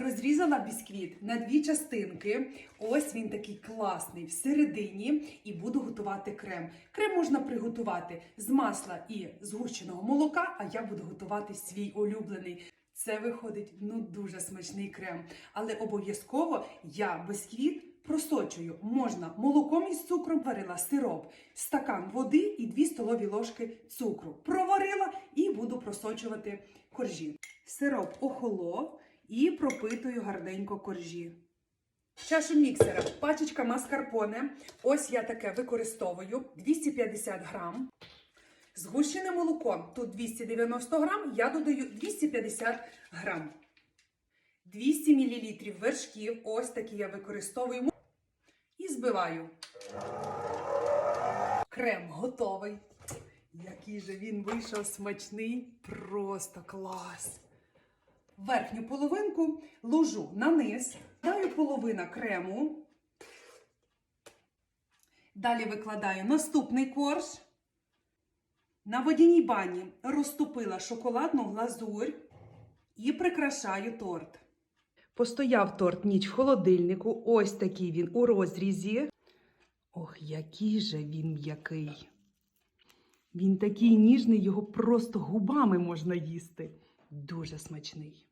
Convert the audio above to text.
Розрізала бісквіт на дві частинки. Ось він такий класний всередині, і буду готувати крем. Крем можна приготувати з масла і згущеного молока, а я буду готувати свій улюблений. Це виходить ну дуже смачний крем. Але обов'язково я бісквіт просочую. Можна молоком із цукром варила сироп, стакан води і 2 столові ложки цукру. Проварила і буду просочувати коржі. Сироп охолов і пропитую гарненько коржі. Чашу міксера, пачечка маскарпоне. Ось я таке використовую 250 грам. Згущене молоко. Тут 290 грам, я додаю 250 грам. 200 мл вершків. Ось такі я використовую. І збиваю. Крем готовий. Який же він вийшов смачний, просто клас. Верхню половинку ложу на низ, даю половина крему. Далі викладаю наступний корж. На водяній бані розтопила шоколадну глазурь і прикрашаю торт. Постояв торт ніч в холодильнику. Ось такий він у розрізі. Ох, який же він м'який. Він такий ніжний, його просто губами можна їсти. Дуже смачний.